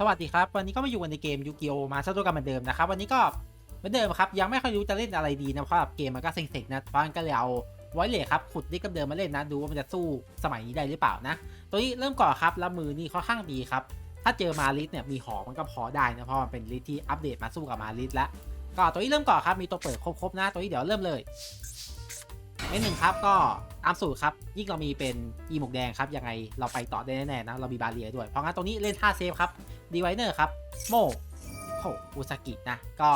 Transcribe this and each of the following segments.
สวัสดีครับ วันนี้ก็มาอยู่กันในเกมยูกิโอมาซะด้วยกันเหมือนเดิมนะครับวันนี้ก็เหมือนเดิมครับยังไม่ค่อยรู้จะเล่นอะไรดีนะเพราะแบบเกมมันก็เซ็งๆนะเพราะงั้นก็เลยเอาไว้เลยครับขุดดิกับเดิมมาเล่นนะดูว่ามันจะสู้สมัยนี้ได้หรือเปล่านะ ตัวนี้เริ่มก่อนครับแล้วมือนี่ค่อนข้างดีครับถ้าเจอมาลิสเนี่ยมีหอมันก็พอได้นะเพราะมันเป็นลิสที่อัปเดตมาสู้กับมาลิสแล้วก็ตัวนี้เริ่มก่อนครับมีตัวเปิดครบๆนะตัวนี้เดี๋ยวเริ่มเลย ไม่หนึ่งครับก็ตามสูตรครับ ยิ่งเรามีเป็นอีหมวกแดงครับยังไงเราไปต่อได้แน่ๆนะ เรามีบาเรียด้วย เพราะงั้นตัวนี้เล่นท่าเซฟครับดีไวเนอร์ครับ โมโหอุซากินะ ก็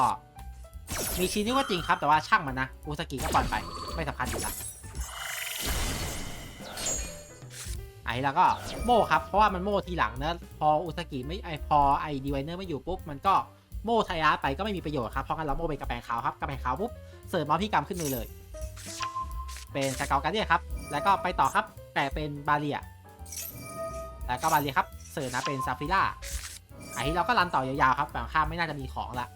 มีชิ้นนี้ก็จริงครับ แต่ว่าช่างมันนะ อุซากิก็ปล่อยไป ไม่สำคัญอยู่ละไอ้แล้วก็โมครับ เพราะว่ามันโมทีหลังนะพออุซากิไม่ไอพอไอดีไวเนอร์ไม่อยู่ปุ๊บมันก็โมไทยาร์ตไปก็ไม่มีประโยชน์ครับเพราะงั้นเราโมเป็นกระแปงขาวครับกระแปงขาวปุ๊บเสิร์ฟมอพี่กรรมขึ้นมือเลย เป็นสเกลการเดียครับ แล้วก็ไปต่อครับ แต่เป็นบาเรีย แล้วก็บาเรียครับเสิร์ฟนะเป็นซาฟิล่าไอ้เราก็รันต่อยาวๆครับแบบข้ามไม่น่าจะมีของละ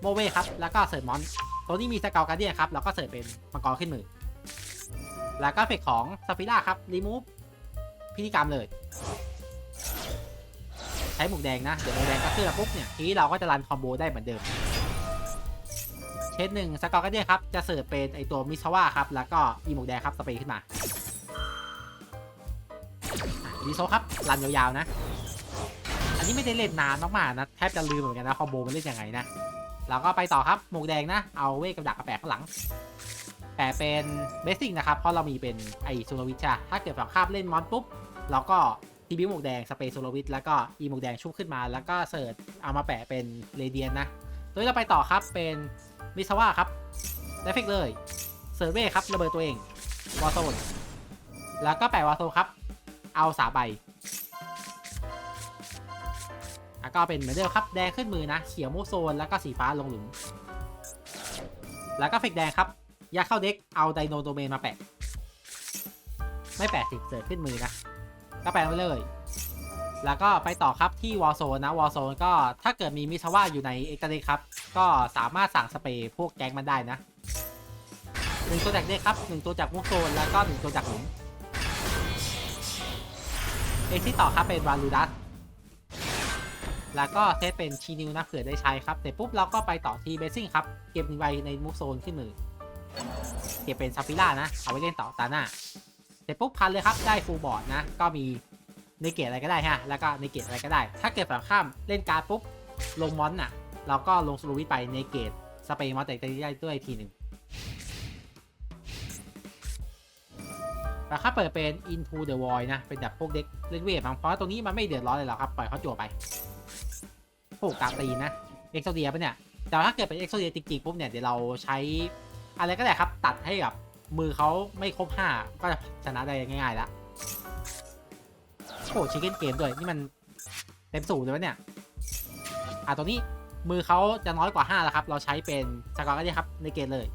โมเวครับ แล้วก็เสิร์ฟมอน ตัวนี้มีสเกลการเดียครับแล้วก็เสิร์ฟเป็นมังกรขึ้นมือ แล้วก็เฟกของซาฟิล่าครับรีมูฟพิธีกรรมเลย ใช้หมูแดงนะ เดี๋ยวหมูแดงก็ขึ้นมาปุ๊บเนี่ยทีนี้เราก็จะรันคอมโบได้เหมือนเดิม เชนหนึ่งสเกลการเดียครับ จะเสิร์ฟเป็นไอตัวมิซาวะครับ แล้วก็อีหมูแดงครับ สเปรย์ขึ้นมาดีโซครับรันยาวๆนะ อันนี้ไม่ได้เล่นนานมากๆนะ แทบจะลืมเหมือนกันนะคอมโบมันเล่นยังไงนะเราก็ไปต่อครับหมวกแดงนะ เอาเวทกับดักกระแปะข้างหลังแปะเป็นเบสซิ่งนะครับ เพราะเรามีเป็นไอโซโลวิชอะถ้าเกิดฝั่งข้ามเล่นมอนปุ๊บเราก็ทีบิวหมวกแดงสเปซโซโลวิชแล้วก็อีหมวกแดงชุบขึ้นมา แล้วก็เสิร์ชเอามาแปะเป็นเรเดียนนะโดยเราไปต่อครับเป็น มิซาวะครับได้เฟกเลยเสิร์ฟเวทครับระเบิดตัวเองวอลโซนแล้วก็แปะวอลโซนครับ เอาสาใบแล้วก็เป็นเหมือนเดิมครับแดงขึ้นมือนะ เขียวมูฟโซนแล้วก็สีฟ้าลงหลุม แล้วก็เฟกแดงครับยาเข้าเด็กเอาไดโนโดเมนมาแปะ ไม่แปะสิเสิร์ฟขึ้นมือนะ ก็แปะไว้เลย แล้วก็ไปต่อครับที่วอลโซนนะวอลโซนก็ถ้าเกิดมีมิซาวะอยู่ในเอ็กซ์เดครับ ก็สามารถสั่งสเปรย์พวกแก๊งมันได้นะหนึ่งตัวจากเด็กครับหนึ่งตัวจากมูฟโซนแล้วก็หนึ่งตัวจากหลุมเอกที่ต่อครับเป็นวาลูดัสแล้วก็เซตเป็นชีนิวนะเผื่อได้ใช้ครับเสร็จปุ๊บเราก็ไปต่อที่เบสซิ่งครับ เก็บไว้ในมูฟโซนขึ้นมือ เก็บเป็นซาฟิล่านะ เอาไว้เล่นต่อตาหน้า เสร็จปุ๊บพันเลยครับได้ฟูลบอร์ดนะ ก็มีในเกตอะไรก็ได้ฮะ แล้วก็ในเกตอะไรก็ได้ ถ้าเกิดฝั่งข้ามเล่นการปุ๊บลงมอนน่ะ เราก็ลงสโลวิทไปในเกตสเปรย์มอนแต่ได้ด้วยทีหนึ่งแล้วถ้าเปิดเป็น into the void นะ เป็นแบบพวกเด็กเล่นเวทบางเพราะว่าตรงนี้มันไม่เดือดร้อนเลยหรอกครับ ปล่อยเขาจั่วไปโอ้กาตีนะ เอ็กโซเดียปะเนี่ย แต่ว่าถ้าเกิดเป็นเอ็กโซเดียจริงๆปุ๊บเนี่ย เดี๋ยวเราใช้อะไรก็ได้ครับ ตัดให้กับมือเขาไม่ครบ 5 ก็จะชนะได้ง่ายๆละโอ้ชิคเก้นเกมด้วย นี่มันเต็มสูตรเลยวะเนี่ย อะตัวนี้ มือเขาจะน้อยกว่า5แล้วครับ เราใช้เป็นสกอร์ก็ได้ครับ ในเกมเลย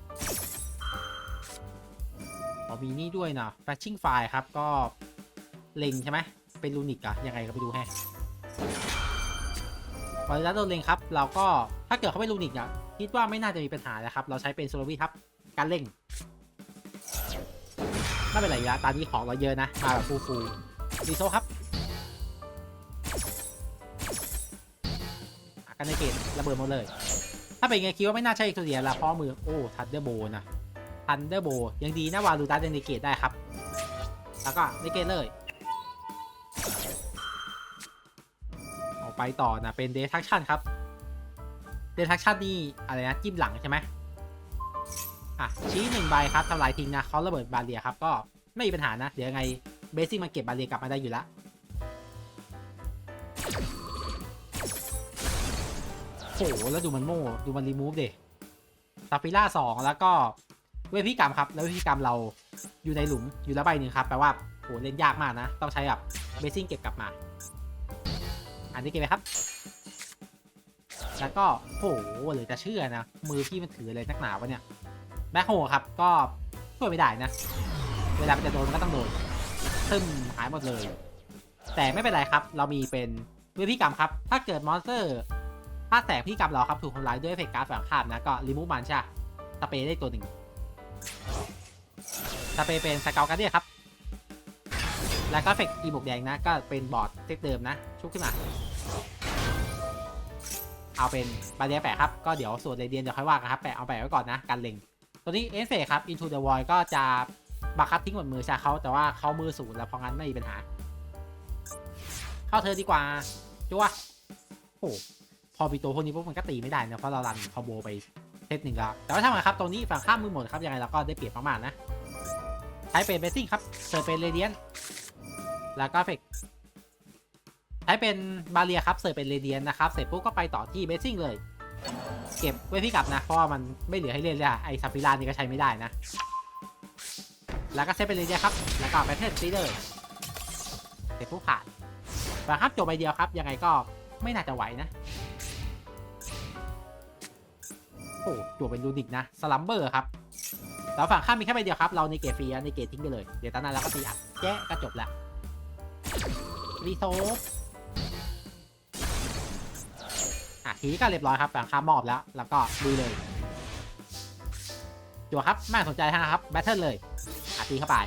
อ๋อมีนี่ด้วยเนาะ Flashing Fire ครับ ก็เล็งใช่ไหมเป็นลูนิกอะยังไงก็ไปดูให้พอแล้วโดนเล็งครับ เราก็ถ้าเกิดเขาเป็นลูนิกอะคิดว่าไม่น่าจะมีปัญหานะครับ เราใช้เป็นโซโลวีครับ การเล็งไม่เป็นไรล้วตอนนี้ของเราเยอะนะมาแบบฟูฟูดีโซครับันในเกตระเบิดหมดเลย ถ้าเป็นไงคิดว่าไม่น่าใช่ตัวเดียวละเพราะมือโอ้ทัดเดอร์โบนะทันเดอร์โบยังดีนะวาลูดัสยังเนเกตได้ครับ แล้วก็เนเกตเลยออกไปต่อนะเป็นเดทักชันครับเดทักชันนี่อะไรนะจิ้มหลังใช่ไหมอะชี้หนึ่งใบครับทำลายทิ้งนะเขาระเบิดบาเรียครับก็ไม่มีปัญหานะ เดี๋ยวยังไงเบสซิ่งมันเก็บบาเรียกลับมาได้อยู่แล้ว โหแล้วดูมันโม่ดูมันรีมูฟเดซาฟิล่าสองแล้วก็เวทพิกรรมครับ แล้วเวพิกรรมเราอยู่ในหลุมอยู่ล้วใบหนึ่งครับแปลว่าโหเล่นยากมากนะ ต้องใช้แบบเบสซิ่งเก็บกลับมา อันนี้เก็บไหมครับ แล้วก็โหเหลือจะเชื่อนะ มือพี่มันถืออะไรนักหนาวะเนี่ยแบ็คโฮครับก็ช่วยไม่ได้นะ เวลามันจะโดนมันก็ต้องโดนซึมหายหมดเลย แต่ไม่เป็นไรครับ เรามีเป็นเวทพิกรรมครับ ถ้าเกิดมอนสเตอร์ ถ้าแสงพิกรรมเราครับถูกทำลายด้วยเฟกการ์ดฝั่งข้ามนะก็รีมูฟมันใช่สเปรย์ได้ตัวหนึ่งสเปรย์เป็นสเกลการเดียครับ แล้วก็เฟกอีบวกแดงนะก็เป็นบอร์ดเซตเดิมนะ ชุบขึ้นมา เอาเป็นบาเรียแปะครับ ก็เดี๋ยวส่วนเรเดียนเดี๋ยวค่อยว่ากันครับแปะเอาแปะไว้ก่อนนะกันเล็งตัวนี้เอสเฟครับ Into the Void ก็จะบังคับทิ้งหมดมือใช่เขาแต่ว่าเขามือศูนย์แล้วเพราะงั้นไม่มีปัญหา เข้าเธอดีกว่าจัวโอ้ พอมีตัวพวกนี้ปุ๊บมันก็ตีไม่ได้นะเพราะเรารันคอมโบไปเซตหนึ่งแล้วแต่ว่าถ้ามาครับตรงนี้ฝั่งข้ามมือหมดครับยังไงเราก็ได้เปรียบมากๆนะใช้เป็นเบสซิ่งครับเสิร์ฟเป็นเรเดียนแล้วก็เฟกใช้เป็นบาเรียครับเสิร์ฟเป็นเรเดียนนะครับเสร็จปุ๊บก็ไปต่อที่เบสซิ่งเลย เก็บไว้พี่กลับนะเพราะว่ามันไม่เหลือให้เล่นเลยอะไอซาฟิลานี่ก็ใช้ไม่ได้นะ แล้วก็เซตเป็นเรเดียนครับแล้วก็แบทเทิลตีเลยเสร็จปุ๊บผ่านฝั่งครับจบใบเดียวครับยังไงก็ไม่น่าจะไหวนะ โอ้จวเป็นลูดิกนะสลัมเบอร์ครับแล้วฝั่งข้ามมีแค่ใบเดียวครับ เราในเกตฟรีในเกตทิ้งไปเลย เดี๋ยวตอนนั้นเราก็ตีอัดแจ๊ะก็จบละรีโซฟอะทีนี้ก็เรียบร้อยครับฝั่งข้ามมอบแล้ว แล้วก็ดูเลยจัวครับไม่สนใจนะครับแบทเทิลเลยอะตีเข้าไป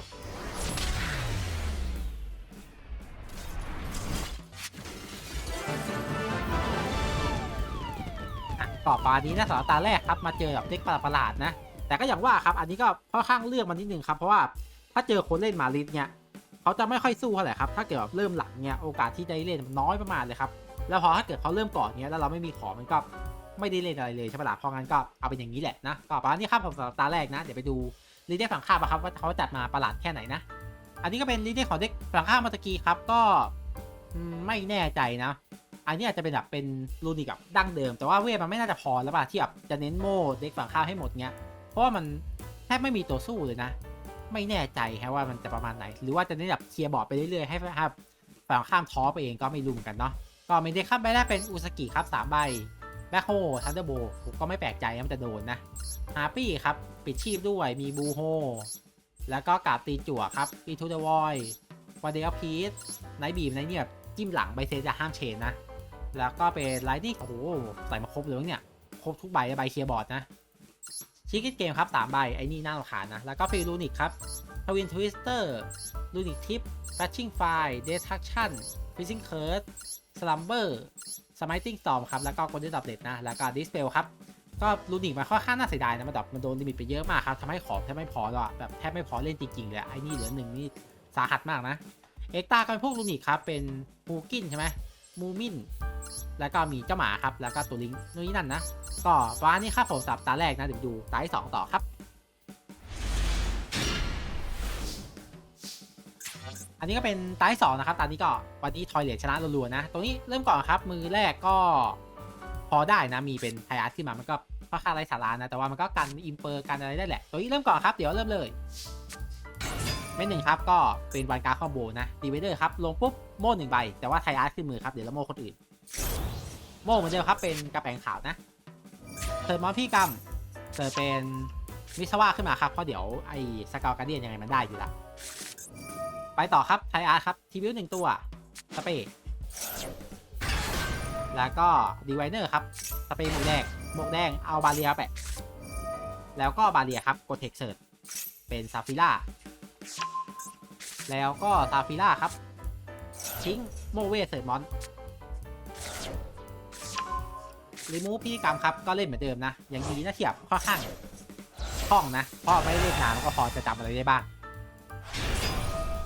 ต่อไปนี้นะสำหรับตาแรกครับมาเจอกับเด็กประหลาดนะ แต่ก็อย่างว่าครับอันนี้ก็ค่อนข้างเลือกมานิดนึงครับเพราะว่าถ้าเจอคนเล่นมาลิสเนี่ยเขาจะไม่ค่อยสู้เท่าไหร่ครับถ้าเกิดแบบเริ่มหลังเนี่ยโอกาสที่ได้เล่นมันน้อยประมาณเลยครับแล้วพอถ้าเกิดเขาเริ่มก่อนเนี่ยแล้วเราไม่มีของมันก็ไม่ได้เล่นอะไรเลยใช่ปะล่ะเพราะงั้นก็เอาเป็นอย่างนี้แหละนะก็ประมาณนี้ครับผมสำหรับตาแรกนะ เดี๋ยวไปดูลีเดอร์ฝั่งข้ามครับว่าเขาจัดมาประหลาดแค่ไหนนะ อันนี้ก็เป็นลีเดอร์ของเด็กฝั่งข้ามมื่อตะกี้ครับก็ไม่แน่ใจนะ อันนี้อาจจะเป็นแบบเป็นรูนิกแบบดั้งเดิม แต่ว่าเวทมันไม่น่าจะพอแล้วป่ะที่แบบจะเน้นโม่เด็กฝั่งข้ามให้หมดเงี้ย เพราะว่ามันแทบไม่มีตัวสู้เลยนะ ไม่แน่ใจแค่ว่ามันจะประมาณไหน หรือว่าจะเน้นแบบเคลียร์บอร์ดไปเรื่อยๆให้ครับฝั่งข้ามท้อไปเองก็ไม่รู้เหมือนกันเนาะก็ม่ได้ข้ามไปได้เป็นอุสกิครับสามใบแบ็คโฮทันเดอร์โบก็ไม่แปลกใจว่ามันจะโดนนะฮาร์ปี้ครับปิดชีพด้วยมีบูโฮแล้วก็กาบตีจั่วครับอีทูเดวอยวาเดียพีสไนบีมไนเนี่ยแบบจิ้มหลังใบเซจะห้ามเชนนะ แล้วก็เป็นไลท์ที่โอ้โหใส่มาครบเลยเนี่ย ครบทุกใบใบเคลียร์บอร์ดนะชิคกี้เกมครับ3ใบ ไอ้นี่น่ารำคาญนะ แล้วก็ฟีลูนิกครับทวินทวิสเตอร์ลูนิกทิปแฟชชิ่งไฟเดสทักชั่นฟิซซิ่งเคิร์ดสลัมเบอร์สมัยติ้งตอมครับ แล้วก็โกลเด้นดับเด็ดนะ แล้วก็ดิสเปลครับ ก็ลูนิกมันค่อนข้างน่าเสียดายนะมันแบบมันโดนลิมิตไปเยอะมากครับทำให้ของแทบไม่พอแล้วอะแบบแทบไม่พอเล่นจริงๆเลยไอ้นี่เหลือหนึ่งนี่สาหัสมากนะ เอ็กตาก็เป็นพวกลูนิกครับเป็นฮูกินใช่ไหม มูมิน แล้วก็มีเจ้าหมาครับ แล้วก็ตัวลิงนู่นนี่นั่นนะ ก็ฟ้านี่ครับผมสับตาแรกนะเดี๋ยวดูตาที่สองต่อครับ อันนี้ก็เป็นตาที่สองนะครับ ตอนนี้ก็วันนี้ทอยเลทชนะรัวๆนะ ตรงนี้เริ่มก่อนครับ มือแรกก็พอได้นะ มีเป็นไทอาร์ตขึ้นมา มันก็ค่อนข้างไร้สาระนะ แต่ว่ามันก็กันอิมเปอร์กันอะไรได้แหละตัวนี้เริ่มก่อนครับ เดี๋ยวเริ่มเลย เม็ดหนึ่งครับก็เป็นวันการคอมโบนะดีเวเดอร์ครับลงปุ๊บโม่หนึ่งใบ แต่ว่าไทอาร์ตขึ้นมือครับเดี๋ยวเราโม่คนอื่น โม่เหมือนเดิมครับเป็นกระแปงขาวนะเติมมอนพี่กรรมเติมเป็นมิสวาขึ้นมาครับเพราะเดี๋ยวไอ้สกาวการเดียนยังไงมันได้อยู่ละไปต่อครับไทอาร์ครับทีวิวหนึ่งตัวสเปรย์แล้วก็ดีไวเนอร์ครับสเปรย์หมวกแดงหมวกแดงเอาบาเรียแปะแล้วก็บาเรียครับกดเทคเซิร์ตเป็นซาฟิล่า แล้วก็ซาฟิล่าครับ ทิ้งโมเวเซิร์มอนรีมูฟพิธีกรรมครับ ก็เล่นเหมือนเดิมนะ อย่างดีนะเทียบค่อนข้างคล่องนะเพราะไม่เล่นนานก็พอจะจำอะไรได้บ้าง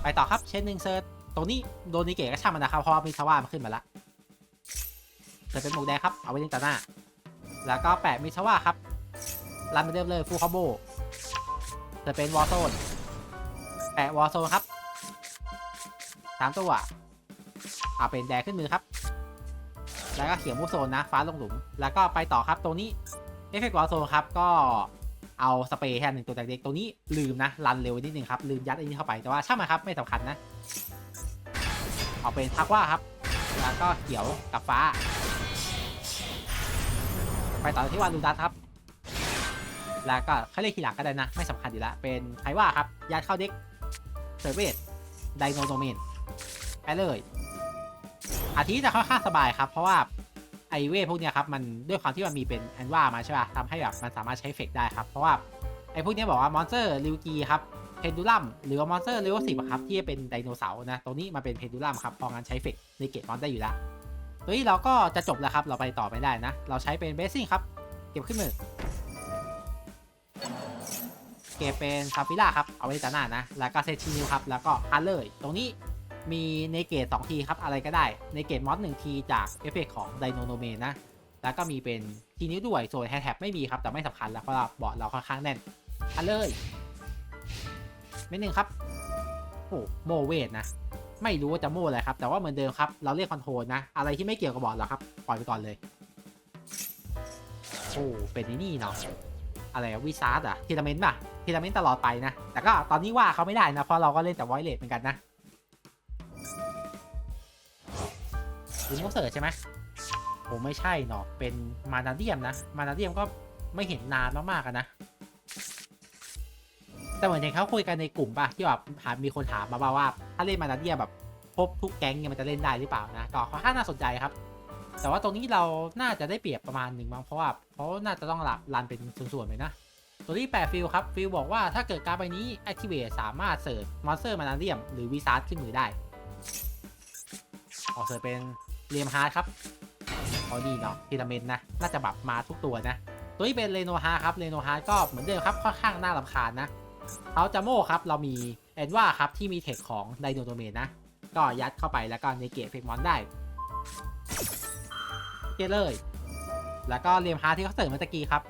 ไปต่อครับเชนหนึ่งเซิร์ตตรงนี้โดนนิเกะก็ช่างมันนะครับเพราะมีทว่ามันขึ้นมาแล้วเซิร์ตเป็นหมูแดงครับ เอาไว้เล่นตาหน้า แล้วก็แปะมิทว่าครับ รันไปเดิมเลยฟูคอมโบเซิร์ตเป็นวอลโซนแปะวอลโซนครับ สามตัวเอาเป็นแดงขึ้นมือครับ แล้วก็เขียวมุโซนนะ ฟ้าลงหลุม แล้วก็ไปต่อครับตรงนี้เอฟเฟกต์วอลโซนครับ ก็เอาสเปรย์แค่หนึ่งตัวจากเด็กตรงนี้ลืมนะรันเร็วนิดนึงครับ ลืมยัดไอ้นี่เข้าไปแต่ว่าช่างมันครับไม่สำคัญนะ เอาเป็นทักว่าครับ แล้วก็เขียวกับฟ้า ไปต่อที่วาลูดัสครับ แล้วก็เขาเรียกทีหลังก็ได้นะ ไม่สำคัญอยู่แล้วเป็นไคว่าครับยัดเข้าเด็กเซอร์เวสไดโนโดเมน ไปเลยอาทิตย์จะค่อนข้างสบายครับ เพราะว่าไอเวทพวกเนี้ยครับมันด้วยความที่มันมีเป็นแอนว่ามาใช่ป่ะทำให้แบบมันสามารถใช้เฟกได้ครับ เพราะว่าไอพวกเนี้ยบอกว่ามอนสเตอร์ริวกีครับเพนดูลัมหรือว่ามอนสเตอร์เลเวลสิบครับที่เป็นไดโนเสาร์นะตรงนี้มาเป็นเพนดูลัมครับพองั้นใช้เฟกในเกตมอนได้อยู่แล้วตัวนี้เราก็จะจบแล้วครับเราไปต่อไม่ได้นะ เราใช้เป็นเบสซิ่งครับ เก็บขึ้นมือเก็บเป็นซาฟิล่าครับเอาไว้ตาหน้านะแล้วก็เซชินิวครับแล้วก็ฮาร์เลย ตรงนี้ มีในเกต2ทีครับ อะไรก็ได้ในเกตมอสหนึ่งทีจากเอฟเฟกของไดโนโนเมนนะแล้วก็มีเป็นทีนิ้ด้วย ส่วนแฮแท็บไม่มีครับ แต่ไม่สำคัญแล้วเพราะว่าบอร์ดเราค่อนข้างแน่นฮาร์เลยเม็ดหนึ่งครับโอ้โมเวทนะ ไม่รู้ว่าจะโมอะไรครับ แต่ว่าเหมือนเดิมครับ เราเรียกคอนโทรลนะ อะไรที่ไม่เกี่ยวกับบอร์ดเราครับ ปล่อยไปก่อนเลย โอ้เป็นนี่เนาะอะไรวิซาร์ดอะทีลาเมนต์ป่ะทีลาเมนต์ตลอดไปนะ แต่ก็ตอนนี้ว่าเขาไม่ได้นะ เพราะเราก็เล่นแต่ไวเลสเหมือนกันนะ ลิงโกเสิร์ชใช่ไหมโอ้ไม่ใช่เนาะเป็นมานาเดียมนะ มานาเดียมก็ไม่เห็นนานมากๆนะ แต่เหมือนอย่างเขาคุยกันในกลุ่มป่ะที่แบบถามมีคนถามมาว่าว่า ถ้าเล่นมานาเดียมแบบครบทุกแก๊งเนี่ยมันจะเล่นได้หรือเปล่านะก็ค่อนข้างน่าสนใจครับ แต่ว่าตรงนี้เราน่าจะได้เปรียบประมาณหนึ่งมั้งเพราะว่าเขาะน่าจะต้องหลับรันเป็นส่วนๆไปนะตัวที่8ฟิลครับฟิลบอกว่าถ้าเกิดการใบนี้ activate สามารถเสิร์ฟมอนสเตอร์มานาเรียมหรือวีซาร์ขึ้นมือได้ออกเสิร์ฟเป็น เรียมฮาร์ดครับเอาดีเนาะพีระเมนนะ น่าจะแบบมาทุกตัวนะ ตัวนี้เป็นเรโนฮาร์ครับ เรโนฮาร์ก็เหมือนเดิมครับ ค่อนข้างน่ารำคาญนะเขาจะโม่ครับ เรามีแอนว่าครับ ที่มีเทคของไดโนโดเมนนะ ก็ยัดเข้าไปแล้วก็ในเกตเฟกมอนได้ เกตเลย แล้วก็เรียมฮาร์ดที่เขาเสริมเมื่อกี้ครับ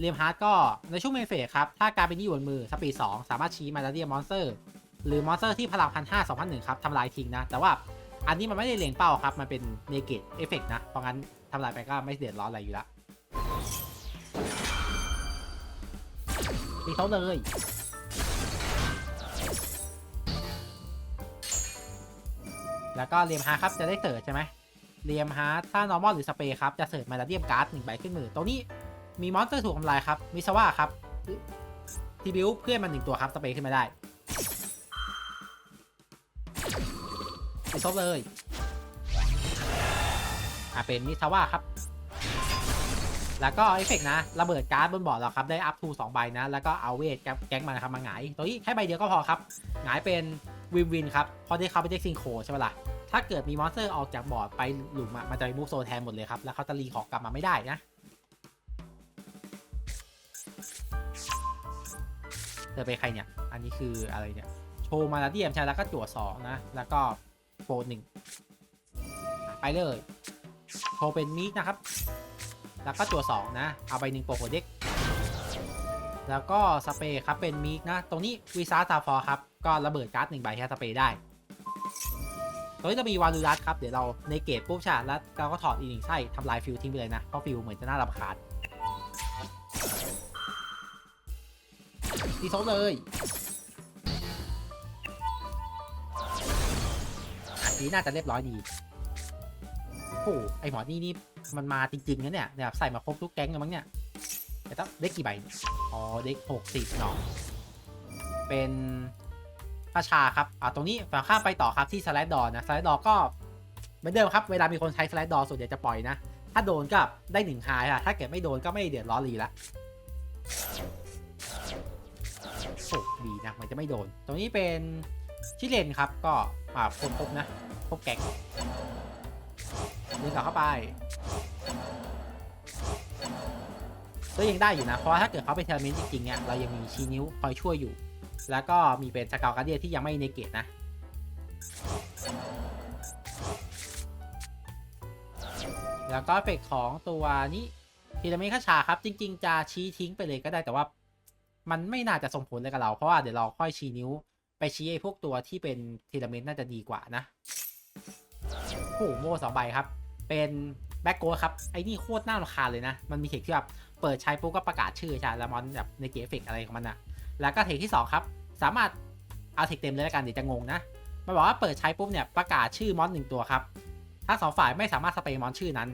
เรียมฮาร์ดก็ในช่วงเมนเฟสครับ ถ้าการเป็นยี่อยู่บนมือสปีด2สามารถชี้มาแล้วเรียมมอนสเตอร์ หรือมอนสเตอร์ที่พลังพันห้าสองพันหนึ่งครับทำลายทิ้งนะ แต่ว่า อันนี้มันไม่ได้เล็งเป้าครับ มันเป็นเนเกตเอฟเฟกนะ เพราะงั้นทำลายไปก็ไม่เดือดร้อนอะไรอยู่ละตีเขาเลย แล้วก็เรียมฮาครับจะได้เสิร์ชใช่ไหมเรียมฮาถ้านอร์มอลหรือสเปรย์ครับ จะเสิร์ฟมาแล้วเรียมการ์ดหนึ่งใบขึ้นมือตรงนี้มีมอนสเตอร์ถูกทำลายครับมิซว่าครับทีบิวเพื่อนมันหนึ่งตัวครับสเปรย์ขึ้นมาได้ ไปซบเลยอะเป็นมิซาว่าครับ แล้วก็เอฟเฟกต์นะ ระเบิดการ์ดบนบอร์ดเราครับ ได้อัพทูสองใบนะ แล้วก็เอาเวทแก๊งมานะครับมาหงาย ตัวนี้แค่ใบเดียวก็พอครับ หงายเป็นวินวินครับพราะได้เข้าไปเด็กซิงโคใช่ไหมล่ะ ถ้าเกิดมีมอนสเตอร์ออกจากบอร์ดไปหลุมมันจะไปมูฟโซแทนหมดเลยครับ แล้วเขาจะรีของกลับมาไม่ได้นะเธอไปใครเนี่ย อันนี้คืออะไรเนี่ย โชว์มาแล้วเดียมใช่แล้วก็จั่วสองนะ แล้วก็ โฟนหนึ่งไปเลยโชว์เป็นมิกนะครับ แล้วก็จั่วสองนะ เอาไปหนึ่งโปรโคเด็กแล้วก็สเปรย์ครับเป็นมิกนะ ตรงนี้วีซ่าซาฟอร์ครับ ก็ระเบิดการ์ดหนึ่งใบแค่สเปรย์ได้ตรงนี้จะมีวาลูรัสครับ เดี๋ยวเราในเกตปุ๊บชาแล้วเราก็ถอดอีกหนึ่งไส้ทำลายฟิวทิ้งไปเลยนะ เพราะฟิวเหมือนจะน่ารำคาญตีโซเลย นี้น่าจะเรียบร้อยดีโอ้โหไอหมอนี่นี่มันมาจริงๆนะเนี่ยเนี่ยใส่มาครบทุกแก๊งกันมั้งเนี่ยแต่ต้องเด็กกี่ใบอ๋อเด็กหกสิบเนาะเป็นพระชาครับอ่าตรงนี้ฝั่งข้ามไปต่อครับที่สไลด์ดอนะสไลด์ดอก็เหมือนเดิมครับ เวลามีคนใช้สไลด์ดอส่วนใหญ่จะปล่อยนะ ถ้าโดนก็ได้หนึ่งไฮอะถ้าเกิดไม่โดนก็ไม่เดือดร้อนเลยละโอ้ดีนะมือนจะไม่โดน ตรงนี้เป็น ชิเลนครับก็อ่าคนพบนะพบแก๊งเดินกลับเข้าไปก็ยังได้อยู่นะ เพราะว่าถ้าเกิดเขาไปเทอร์มินจริงๆเนี่ยเรายังมีชี้นิ้วคอยช่วยอยู่ แล้วก็มีเป็นสกาวการเดียที่ยังไม่เนเกตนะแล้วก็เฟกของตัวนี้พีระมิดข้าชาครับ จริง ๆ จะชี้ทิ้งไปเลยก็ได้แต่ว่า มันไม่น่าจะส่งผลเลยกับเรา เพราะว่าเดี๋ยวเราค่อยชี้นิ้ว ไปชี้ไอ้พวกตัวที่เป็นทีละเมนน่าจะดีกว่านะโอ้โหโม่สองใบครับ เป็นแบ็กโกครับ ไอ้นี่โคตรน่ารำคาญเลยนะ มันมีเทคที่แบบเปิดใช้ปุ๊บก็ประกาศชื่อใช่แล้วมอนแบบในเกมเอฟเฟกอะไรของมันนะแล้วก็เทคที่ 2 ครับ สามารถเอาเทคเต็มเลยแล้วกันเดี๋ยวจะงงนะ มันบอกว่าเปิดใช้ปุ๊บเนี่ยประกาศชื่อมอนหนึ่งตัวครับ ถ้าสองฝ่ายไม่สามารถสเปรย์มอนชื่อนั้น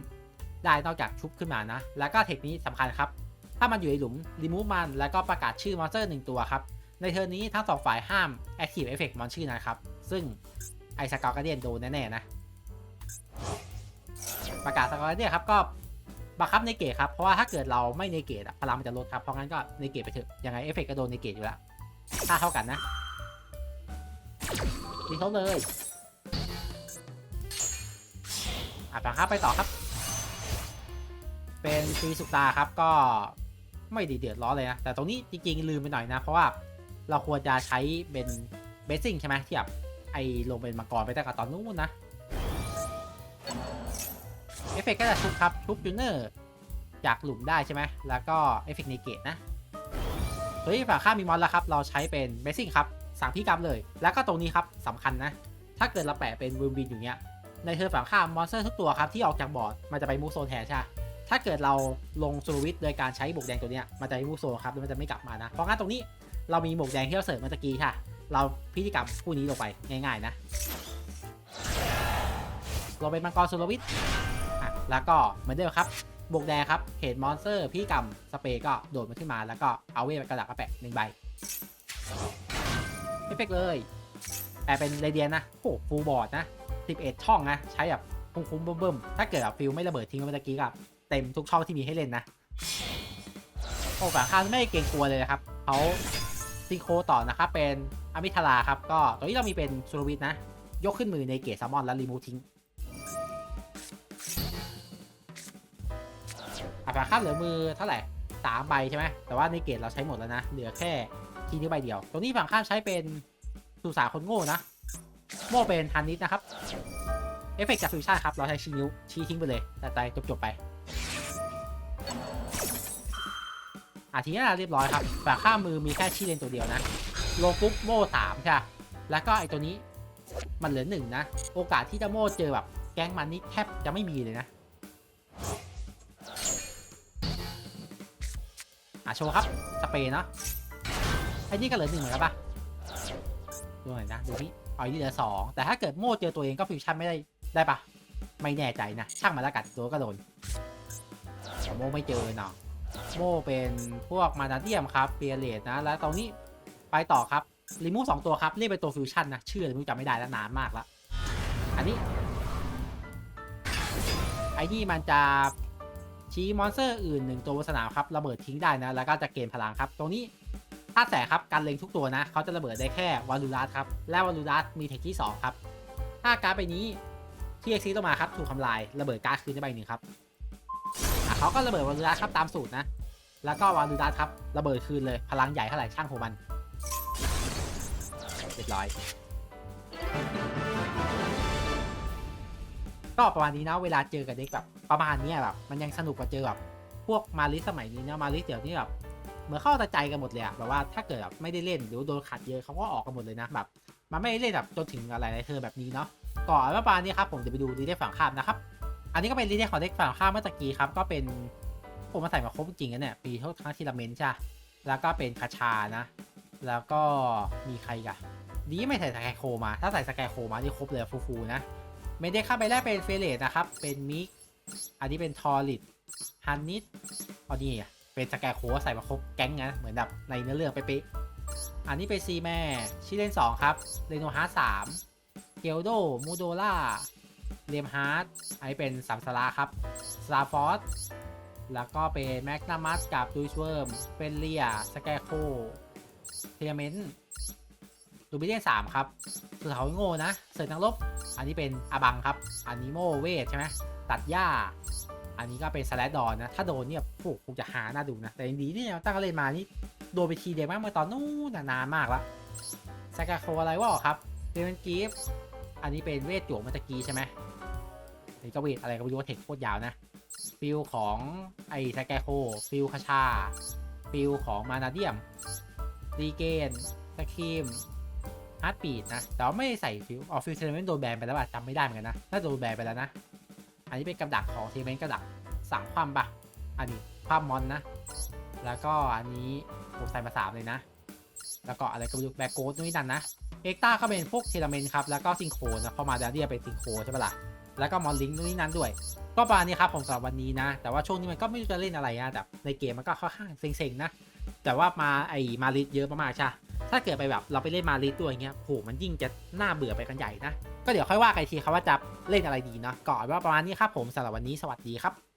ได้นอกจากชุบขึ้นมานะ แล้วก็เทคนี้สำคัญครับ ถ้ามันอยู่ในหลุมรีมูฟมันแล้วก็ประกาศชื่อมอนสเตอร์หนึ่งตัวครับ ในเทอร์นนี้ทั้งสองฝ่ายห้าม Active Effect มอนชื่อนะครับ ซึ่งไอสกอร์กเดียนโดนแน่ ๆ นะ ประกาศสกอร์กเดียนครับก็บังคับในเกตครับ เพราะว่าถ้าเกิดเราไม่ในเกตพลังมันจะลดครับ เพราะงั้นก็ในเกตไปเถอะ ยังไงเอฟเฟกก็โดนในเกตอยู่แล้วค่าเท่ากันนะตีเขาเลยอะไปครับไปต่อครับ เป็นตีสุกตาครับก็ไม่ดีเดือดร้อนเลยนะ แต่ตรงนี้จริงๆลืมไปหน่อยนะ เพราะว่า เราควรจะใช้เป็นเบสซิ่งใช่ไหมที่แบบไอลงเป็นมังกรไปตั้งแต่ตอนนู้นนะ เอฟเฟกต์ก็จะชุบครับ ชุบยูเนอร์จากหลุมได้ใช่ไหม แล้วก็เอฟเฟกต์ในเกตนะเฮ้ยฝั่งข้ามีมอนแล้วครับ เราใช้เป็นเบสซิ่งครับ สั่งพี่กรรมเลย แล้วก็ตรงนี้ครับสำคัญนะ ถ้าเกิดเราแปะเป็นวินวินอยู่เนี้ย ในเธอฝั่งข้ามมอนสเตอร์ทุกตัวครับที่ออกจากบอร์ดมันจะไปมูฟโซนแทนใช่ถ้าเกิดเราลงโซลวิทโดยการใช้บวกแดงตัวเนี้ยมันจะไปมูฟโซนครับแล้วมันจะไม่กลับมานะ เพราะงั้นตรงนี้ เรามีหมวกแดงที่เราเสริมเมื่อกี้ค่ะ เราพิธีกรรมคู่นี้ลงไปง่าย ๆ นะเราเป็นมังกรโซลวิทอะแล้วก็เหมือนเดิมครับบวกแดงครับเหตุมอนสเตอร์พิธีกรรมสเปรย์ก็โดดมันขึ้นมาแล้วก็เอาเวทกระดักกระแปะหนึ่งใบเอฟเฟกเลยแปลเป็นเรเดียนนะโอ้ฟูลบอร์ดนะ11ช่องนะใช้แบบคุ้มๆเบิ่มๆถ้าเกิดแบบฟิลไม่ระเบิดทิ้งไว้เมื่อกี้ก็เต็มทุกช่องที่มีให้เล่นนะโอ้ฝั่งข้างไม่เกรงกลัวเลยนะครับเขา ซิงโคต่อนะครับ เป็นอมิทาราครับ ก็ตอนนี้เรามีเป็นซูรวิทนะ ยกขึ้นมือในเกตแซลมอนแล้วรีมูทิ้งอะฝั่งข้าเหลือมือเท่าไหร่สามใบใช่ไหมแต่ว่าในเกตเราใช้หมดแล้วนะ เหลือแค่ทีนี้ใบเดียวตรงนี้ฝั่งข้ามใช้เป็นสุสาคนโง่นะ โม่เป็นฮันนิสนะครับ เอฟเฟกต์จากฟิวชั่นครับ เราใช้ชี้นิ้วชี้ทิ้งไปเลยแต่ใจจบๆไป อาทีนี้เรียบร้อยครับฝั่ข้ามมือมีแค่ชี้เลนตัวเดียวนะ ลงปุ๊บโม่สามค่ะ แล้วก็ไอตัวนี้มันเหลือหนึ่งนะ โอกาสที่จะโม่เจอแบบแก๊งมันนี่แทบจะไม่มีเลยนะอะโชว์ครับ สเปรย์เนาะไอ้นี่ก็เหลือหนึ่งเหมือนกันปะดูหน่อยนะ ดูพี่เอาที่เหลือสองแต่ถ้าเกิดโม่เจอตัวเองก็ฟิวชั่นไม่ได้ได้ปะไม่แน่ใจนะ ช่างมาแล้วกันตัวก็โดนแต่โม่ไม่เจอเนาะ โมเป็นพวกมานาเดียมครับเปียเลตนะ แล้วตรงนี้ไปต่อครับรีมูฟสองตัวครับเรียกเป็นตัวฟิวชั่นนะ ชื่อรไม่รู้จำไม่ได้แล้วนานมากแล้วอันนี้ ไอ้นี่มันจะชี้มอนสเตอร์อื่นหนึ่งตัวบนสนามครับระเบิดทิ้งได้นะ แล้วก็จะเกณฑ์พลังครับ ตรงนี้ถ้าแสครับการเล็งทุกตัวนะ เขาจะระเบิดได้แค่วาลูรัสครับ และวาลูรัสมีเทคที่ 2 ครับ ถ้าการ์ดใบนี้ที่เอ็กซิตออกมาครับถูกทำลายระเบิดการ์ดคืนได้ใบหนึ่งครับ เขาก็ระเบิดวาลูรัสครับตามสูตรนะ แล้วก็วาลูรัสครับระเบิดคืนเลยพลังใหญ่เท่าไหร่ช่างหัวมันเรียบร้อย ก็ประมาณนี้นะเวลาเจอกับเด็กแบบประมาณนี้แบบมันยังสนุกกว่าเจอแบบพวกมาลิสสมัยนี้เนาะมาลิสเดี๋ยวนี้แบบเหมือนเข้าต่ใจกันหมดเลยอะแบบว่าถ้าเกิดแบบไม่ได้เล่นหรือโดนขัดเยอะเขาก็ออกกันหมดเลยนะแบบมันไม่ได้เล่นแบบจนถึงอะไรในเธอแบบนี้เนาะก่อนประมาณนี้ครับผมจะไปดูรีเดฟฝั่งข้ามนะครับ อันนี้ก็เป็นรีเดฟของเด็กฝั่งข้าเมื่อตะกี้ครับ ก็เป็นผมมาใส่มาครบจริงๆนะเนี่ยปีเท่าทั้งทีละเมนใช่แล้วก็เป็นคาชานะ แล้วก็มีใครกันดีไม่ใส่สแกโคมา ถ้าใส่สแกโคมาที่ครบเลยฟูๆนะเมนเดคข้าไปแรกเป็นเฟเลตนะครับ เป็นมิก อันนี้เป็นทอริดฮันนิสอันนี้เป็นสกร์โคใส่มาครบแก๊งนะเหมือนแบบในเนื้อเรื่องเป๊ะอันนี้เป็นซีแม่ชิเลน2 ครับเรโนฮาร์สามเกลโดมูโดล่า เรมฮาร์ดอันนี้เป็นสัมสาราครับสตาร์ฟอสแล้วก็เป็นแมกนามัสกับดูชเวิร์มเป็นเลียสแกโคเทียเมนต์ดูบิเลียนสามครับสุดเขาโง่นะ เสร์ฟนักลบ อันนี้เป็นอาบังครับ อันนี้โมเวทใช่ไหมตัดหญ้า อันนี้ก็เป็นสแลดดอนนะ ถ้าโดนเนี่ยโอ้คงจะหาน่าดูนะ แต่ยังดีที่เนี่ยตั้งเล่นมานี่โดนไปทีเดียวมากเมื่อตอนนู้นนานมากและสกาโคอะไรวะครับเป็นกีฟ อันนี้เป็นเวทจั่วเมื่อตะกี้ใช่ไหมนี่ก็เวทอะไรก็ไม่รู้ว่าเทคโคตรยาวนะ ฟิลของไอ้สแกโค ฟิลคาชา ฟิลของมานาเดียมรีเกนสกีมฮาร์ดปีดนะ แต่ว่าไม่ใส่ฟิลออฟฟิลเซเลเมนโดนแบนไปแล้วอะจำไม่ได้เหมือนกันนะ น่าจะโดนแบนไปแล้วนะ อันนี้เป็นกับดักของเทเมนกับดักสั่งความปะอันนี้ความมอนนะ แล้วก็อันนี้ผมใส่มาสามเลยนะ แล้วก็อะไรก็ไม่รู้แบกโกดนู่นนี่นั่นนะ เอ็กต้าก็เป็นพวกเทเลเมนครับ แล้วก็ซิงโครนะพอมาดาเดียเป็นซิงโครใช่ปะล่ะ แล้วก็มอนลิงนู่นนี่นั่นด้วย ก็ประมาณนี้ครับผมสำหรับวันนี้นะ แต่ว่าช่วงนี้มันก็ไม่รู้จะเล่นอะไรนะแบบในเกมมันก็ค่อนข้างเซ็งๆนะ แต่ว่ามาไอมาลิสเยอะมากๆใช่ ถ้าเกิดไปแบบเราไปเล่นมาลิสตัวอย่างเงี้ยโหมันยิ่งจะน่าเบื่อไปกันใหญ่นะ ก็เดี๋ยวค่อยว่ากันทีครับว่าจะเล่นอะไรดีเนาะก่อนว่าประมาณนี้ครับผมสำหรับวันนี้สวัสดีครับ